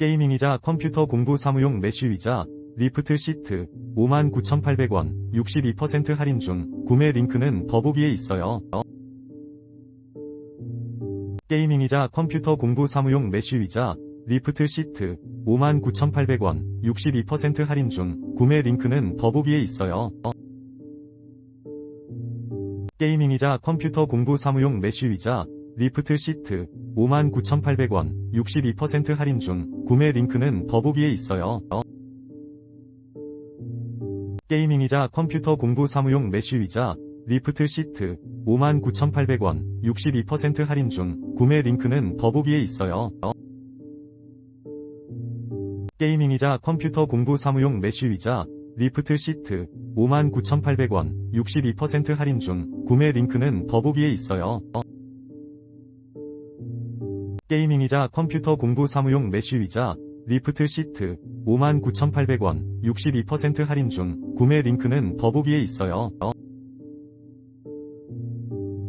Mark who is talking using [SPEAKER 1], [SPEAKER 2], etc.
[SPEAKER 1] 게이밍이자 컴퓨터 공부 사무용 메쉬이자 리프트 시트 59,800원 62% 할인 중 구매 링크는 더보기에 있어요. 게이밍이자 컴퓨터 공부 사무용 메쉬이자 리프트 시트 59,800원 62% 할인 중 구매 링크는 더보기에 있어요. 게이밍이자 컴퓨터 공부 사무용 메쉬이자 리프트 시트 59,800원 62% 할인 중 구매 링크는 더보기에 있어요. 게이밍이자 컴퓨터 공부 사무용 메쉬이자 리프트 시트 59,800원 62% 할인 중 구매 링크는 더보기에 있어요. 게이밍이자 컴퓨터 공부 사무용 메쉬이자 리프트 시트 59,800원 62% 할인 중 구매 링크는 더보기에 있어요. 게이밍이자 컴퓨터 공부 사무용 메쉬이자 리프트 시트 59,800원 62% 할인 중 구매 링크는 더보기에 있어요.